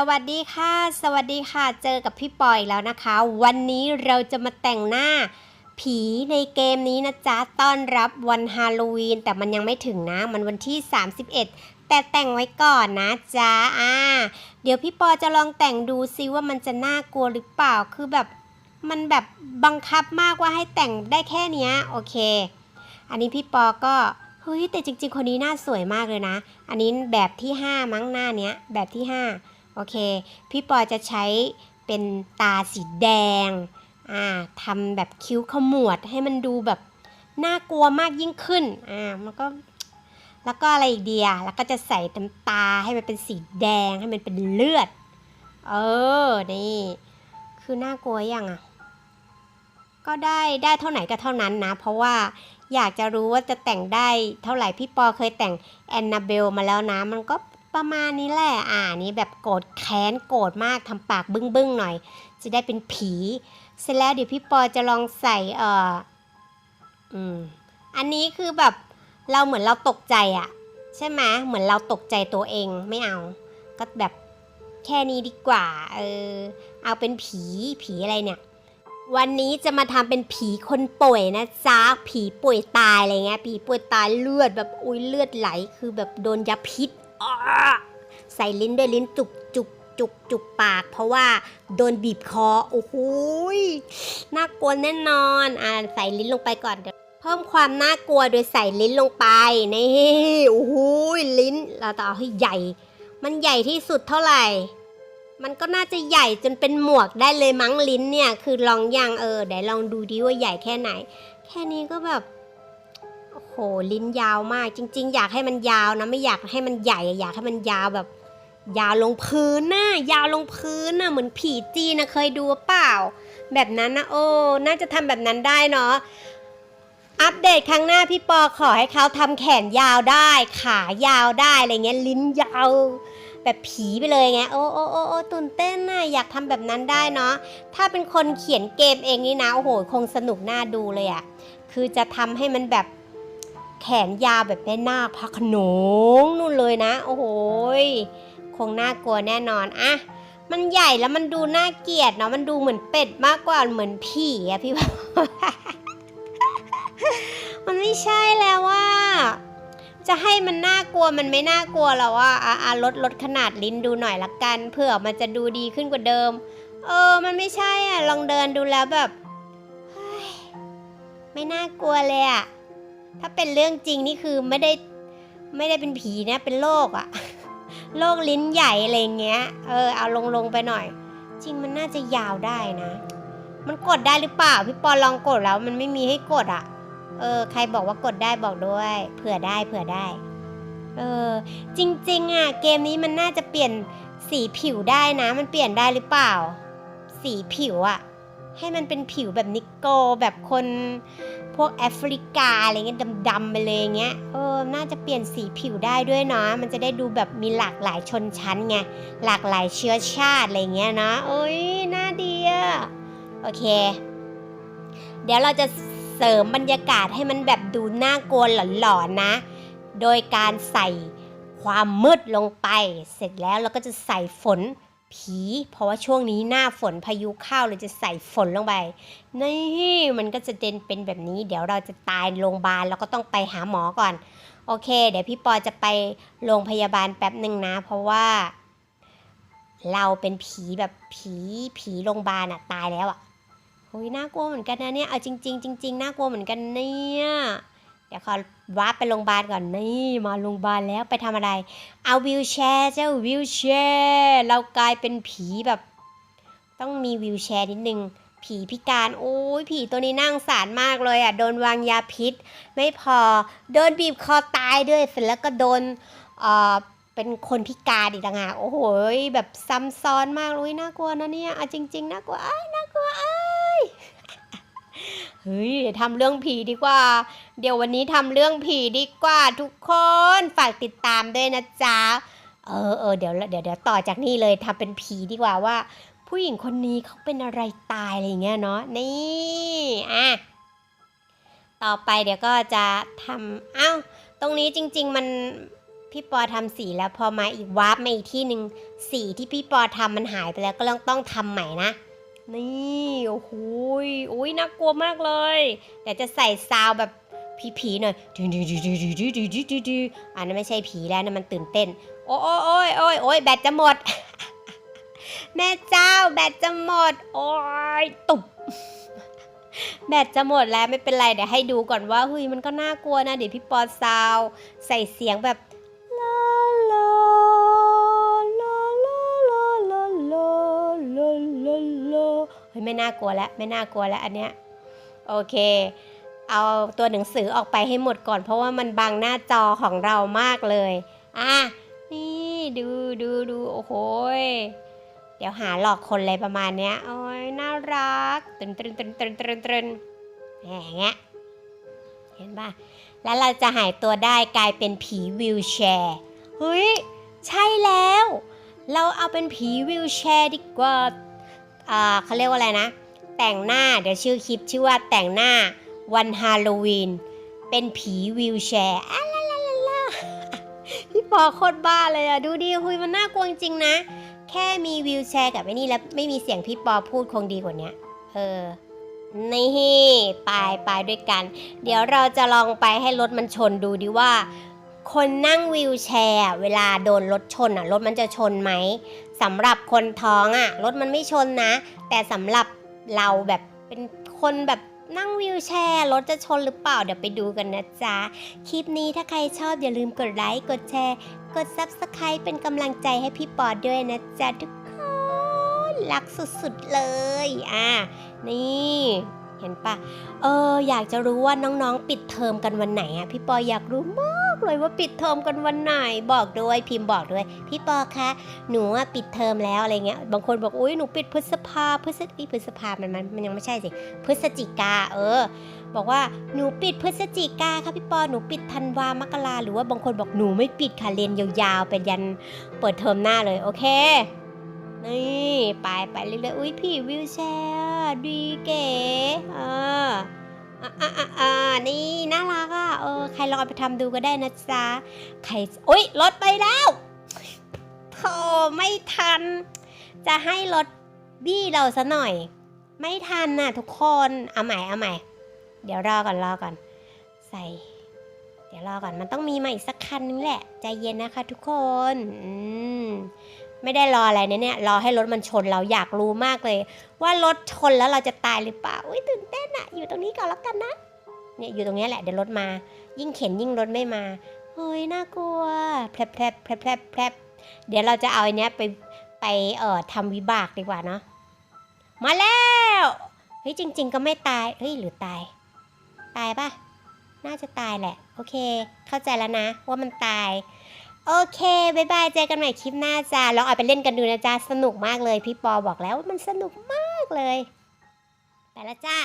สวัสดีค่ะ สวัสดีค่ะ เจอกับพี่ปอยแล้วนะคะ วันนี้เราจะมาแต่งหน้าผีในเกมนี้นะจ๊ะ ต้อนรับวันฮาโลวีน แต่มันยังไม่ถึงนะ มันวันที่ 31 แต่แต่งไว้ก่อนนะจ๊ะ อ่า เดี๋ยวพี่ปอจะลองแต่งดูซิว่ามันจะน่ากลัวหรือเปล่า คือแบบมันแบบบังคับมากว่าให้แต่งได้แค่นี้โอเค อันนี้พี่ปอก็เฮ้ยแต่จริง ๆ คนนี้หน้าสวยมากเลยนะ อันนี้แบบที่ 5 มั้งหน้าเนี้ยแบบที่ 5 โอเค พี่ปอจะใช้เป็นตาสีแดงอ่าทำแบบคิ้วขมวดให้มันดูแบบน่ากลัวมากยิ่งขึ้นอ่ามันก็แล้วก็อะไรอีกเดียแล้วก็จะใส่น้ำตาให้มันเป็นสีแดงให้มันเป็นเลือด เออ นี่ คือน่ากลัวยังอะ ก็ได้ได้เท่าไหนก็เท่านั้นนะ เพราะว่าอยากจะรู้ว่าจะแต่งได้เท่าไหร่พี่ปอเคยแต่งแอนนาเบลมาแล้วนะ มันก็ ประมาณนี้แหละอ่านี่แบบโกรธแค้นโกรธมากทำปากบึ้งบึ้งๆหน่อย จะได้เป็นผี เสร็จแล้วเดี๋ยวพี่ปอจะลองใส่เอ่ออืมอันนี้คือแบบเราเหมือนเราตกใจอะใช่ไหมเหมือนเราตกใจตัวเองไม่เอา ก็แบบแค่นี้ดีกว่า เออ เอาเป็นผีผีอะไรเนี่ย วันนี้จะมาทำเป็นผีคนป่วยนะจ๊ะผีป่วยตายอะไรเงี้ยผีป่วยตายเลือดแบบอุ้ยเลือดไหล คือแบบโดนยาพิษ ใส่ลิ้นด้วยลิ้นจุกจุกจุกจุกปาก เพราะว่าโดนบีบคอ โอ้โหน่ากลัวแน่นอน อ่าใส่ลิ้นลงไปก่อนเดี๋ยวเพิ่มความน่ากลัวโดยใส่ลิ้นลงไปนี่โอ้โหลิ้น เราต้องเอาให้ใหญ่ มันใหญ่ที่สุดเท่าไหร่ มันก็น่าจะใหญ่จนเป็นหมวกได้เลยมั้งลิ้นเนี่ย คือลองยังเออเดี๋ยวลองดูดิว่าใหญ่แค่ไหน แค่นี้ก็แบบ หลิ้นยาวมาก จริง ๆ อยากให้มันยาวนะไม่อยากให้มันใหญ่อยากให้มันยาวแบบ ยาวลงพื้นน่ะยาวลงพื้นน่ะเหมือนผีจีนนะเคยดูเปล่า แบบนั้นนะโอ้น่าจะทำแบบนั้นได้เนาะอัปเดตครั้งหน้าพี่ปอขอให้เขาทำแขนยาวได้ ขายาวได้อะไรเงี้ยลิ้นยาวแบบผีไปเลยไงโอ้โอ้โอ้โอ้ตื่นเต้นน่ะอยากทำแบบนั้นได้เนาะถ้าเป็นคนเขียนเกมเองนี่นะโอ้โหคงสนุกน่าดูเลยอะ่ะคือจะทำให้มันแบบ แขนยาวแบบแม่นาคพระขนงนู่นเลยนะ โอ้โหคงน่ากลัวแน่นอนอะมันใหญ่แล้วมันดูน่าเกลียดเนาะมันดูเหมือนเป็ดมากกว่าเหมือนผีอะพี่ว่ามันไม่ใช่แล้วว่า จะให้มันน่ากลัวมันไม่น่ากลัวแล้วว่าอะอะลดลดขนาดลิ้นดูหน่อยละกัน เผื่อมันจะดูดีขึ้นกว่าเดิม เออ มันไม่ใช่อะ ลองเดินดูแล้วแบบไม่น่ากลัวเลยอะ ถ้าเป็นเรื่องจริงนี่คือไม่ได้ไม่ได้เป็นผีนะเป็นโรคอะโรคลิ้นใหญ่อะไรเงี้ย เออเอาลงลงไปหน่อย จริงมันน่าจะยาวได้นะ มันกดได้หรือเปล่าพี่ปอลองกดแล้วมันไม่มีให้กดอะเออ ใครบอกว่ากดได้บอกด้วยเผื่อได้เผื่อได้ เออ จริงๆอะเกมนี้มันน่าจะเปลี่ยนสีผิวได้นะ มันเปลี่ยนได้หรือเปล่า สีผิวอะให้มันเป็นผิวแบบนิโกแบบคน พวกแอฟริกาอะไรเงี้ยดำๆไปเลยเงี้ยเออน่าจะเปลี่ยนสีผิวได้ด้วยเนาะมันจะได้ดูแบบมีหลากหลายชนชั้นไงหลากหลายเชื้อชาติอะไรเงี้ยเนาะโอ้ยน่าดีอะโอเค เดี๋ยวเราจะเสริมบรรยากาศให้มันแบบดูน่ากลัวหลอนๆนะ โดยการใส่ความมืดลงไป เสร็จแล้วเราก็จะใส่ฝน ผี เพราะว่าช่วงนี้หน้าฝนพายุเข้าเราจะใส่ฝนลงไป นี่มันก็จะเด่นเป็นแบบนี้ เดี๋ยวเราจะตายโรงพยาบาลเราก็ต้องไปหาหมอก่อน โอเค เดี๋ยวพี่ปอจะไปโรงพยาบาลแป๊บหนึ่งนะ เพราะว่า เราเป็นผีแบบผีผีโรงพยาบาลอะตายแล้วอะโอ้ยน่ากลัวเหมือนกันนะเนี่ย เอาจริง ๆ จริง ๆ น่ากลัวเหมือนกันเนี่ย เดี๋ยวขอวาร์ปไปโรงพยาบาลก่อนนี่มาโรงพยาบาลแล้วไปทำอะไร เอาวิวแชร์เจ้าวิวแชร์เรากลายเป็นผีแบบ ต้องมีวิวแชร์นิดนึงผีพิการโอ้ยผีตัวนี้นั่งสารมากเลยอะโดนวางยาพิษ ไม่พอโดนบีบคอตายด้วยเสร็จแล้วก็โดนเอ่อเป็นคนพิการอีกต่างหากโอ้โหแบบซ้ำซ้อนมากเลยน่ากลัวนะเนี่ยเอาจริง ๆน่ากลัวอ้ายน่ากลัวอ้าย เฮ้ยทำเรื่องผีดีกว่า เดี๋ยววันนี้ทำเรื่องผีดีกว่าทุกคน ฝากติดตามด้วยนะจ๊ะ เออเออเดี๋ยวเดี๋ยวเดี๋ยวต่อจากนี้เลยทำเป็นผีดีกว่าว่า ผู้หญิงคนนี้เขาเป็นอะไรตายอะไรอย่างเงี้ยเนาะ นี่อะต่อไปเดี๋ยวก็จะทำอ้าวตรงนี้จริง ๆ มันพพี่ปอทำสีแล้วพอมาอีกวาร์ปมาอีกที่หนึ่งสีที่พี่ปอทำมันหายไปแล้วก็ต้องต้องทำใหม่นะ นี่โอ้โหอ้ยน่ากลัวมากเลยเดี๋ยวจะใส่ซาวแบบผีๆหน่อยดืดดืดดืดดืดดืดดือันนั้นไม่ใช่ผีแล้วนะมันตื่นเต้น โอ้ยโอ้ยโอ้ยโอ้ยแบตจะหมด แม่เจ้าแบตจะหมด โอ้ยตุบแบตจะหมดแล้วไม่เป็นไรเดี๋ยวให้ดูก่อนว่าเฮ้ยมันก็น่ากลัวนะ เดี๋ยวพี่ปอซาว ใส่เสียงแบบ ไม่น่ากลัวแล้วไม่น่ากลัวแล้วอันเนี้ยโอเค เอาตัวหนังสือออกไปให้หมดก่อน เพราะว่ามันบังหน้าจอของเรามากเลยอะนี่ดูดูดูโอ้โหเดี๋ยวหาหลอกคนอะไรประมาณเนี้ยโอ้ยน่ารักตึนตึนตึนตึนตึนตึนอย่างเงี้ยเห็นป่ะ แล้วเราจะหายตัวได้กลายเป็นผีวิวแชร์เฮ้ย ใช่แล้ว เราเอาเป็นผีวิวแชร์ดีกว่า อ่าเขาเรียกว่าอะไรนะ แต่งหน้าเดี๋ยวชื่อคลิปชื่อว่าแต่งหน้าวันฮาโลวีนเป็นผีวิวแชร์อะลาลาลาลาพี่ปอโคตรบ้าเลยอะดูดิหุยมันน่ากลัวจริงนะ แค่มีวิวแชร์กับไอ้นี่แล้วไม่มีเสียงพี่ปอพูดคงดีกว่านี้เออนี่ไปไปด้วยกัน เดี๋ยวเราจะลองไปให้รถมันชนดูดิว่า คนนั่งวิวแชร์ เวลาโดนรถชนอะรถมันจะชนไหม สำหรับคนท้องอะรถมันไม่ชนนะ แต่สำหรับเราแบบเป็นคนแบบนั่งวิวแชร์รถจะชนหรือเปล่า เดี๋ยวไปดูกันนะจ๊ะ คลิปนี้ถ้าใครชอบอย่าลืมกดไลค์ กดแชร์ กด Subscribe เป็นกำลังใจให้พี่ปอด้วยนะจ๊ะทุกคนรักสุดๆเลยอะนี่เห็นปะเอออยากจะรู้ว่าน้องๆ ปิดเทอมกันวันไหนอะพี่ปออยากรู้มาก เลยว่าปิดเทอมกันวันไหนบอกด้วยพิมพ์บอกด้วย พี่ปอคะหนูอะปิดเทอมแล้วอะไรเงี้ยบางคนบอกอุ้ยหนูปิดพฤษภาพฤศจิพฤษภามันมันมันยังไม่ใช่สิพฤศจิกาเออ บอกว่าหนูปิดพฤศจิกาค่ะพี่ปอหนูปิดธันวามกราหรือว่าบางคนบอกหนูไม่ปิดค่ะเรียนยาวๆไปยันเปิดเทอมหน้าเลยโอเคนี่ไปไปเรื่อยๆอุ้ยพี่วิวแชร์ดีเก๋อ อะอะอะอะนี่ น่ารักอะเออใครลองเอาไปทำดูก็ได้นะจ๊ะใครอุ้ยรถไปแล้วโธ่ไม่ทัน จะให้รถบี้เราซะหน่อย ไม่ทันน่ะทุกคนเอาใหม่เอาใหม่ เดี๋ยวรอก่อนรอก่อน ใส่ เดี๋ยวรอก่อนมันต้องมีมาอีกสักคันนึงแหละ ใจเย็นนะคะทุกคน อืม ไม่ได้รออะไรเนะเนี่ยรอให้รถมันชนเราอยากรู้มากเลย ว่ารถชนแล้วเราจะตายหรือเปล่าอุ้ยตื่นเต้นอะอยู่ตรงนี้ก่อนแล้วกันนะเนี่ยอยู่ตรงนี้แหละเดี๋ยวรถมา ยิ่งเข็นยิ่งรถไม่มาเฮ้ยน่ากลัวแพรบแพรบแพรบแพรบแพรบเดี๋ยวเราจะเอาอันเนี้ยไปไปเอ่อทำวิบากดีกว่าเนาะมาแล้วเฮ้ยจริง ๆ ก็ไม่ตายเฮ้ยหรือตาย ตายปะน่าจะตายแหละ โอเค เข้าใจแล้วนะ ว่ามันตาย โอเคบายบายเจอกันใหม่คลิปหน้าจ้าลองเอาไปเล่นกันดูนะจ้าสนุกมากเลย พี่ปอบอกแล้วว่ามันสนุกมากเลย ไปละจ้า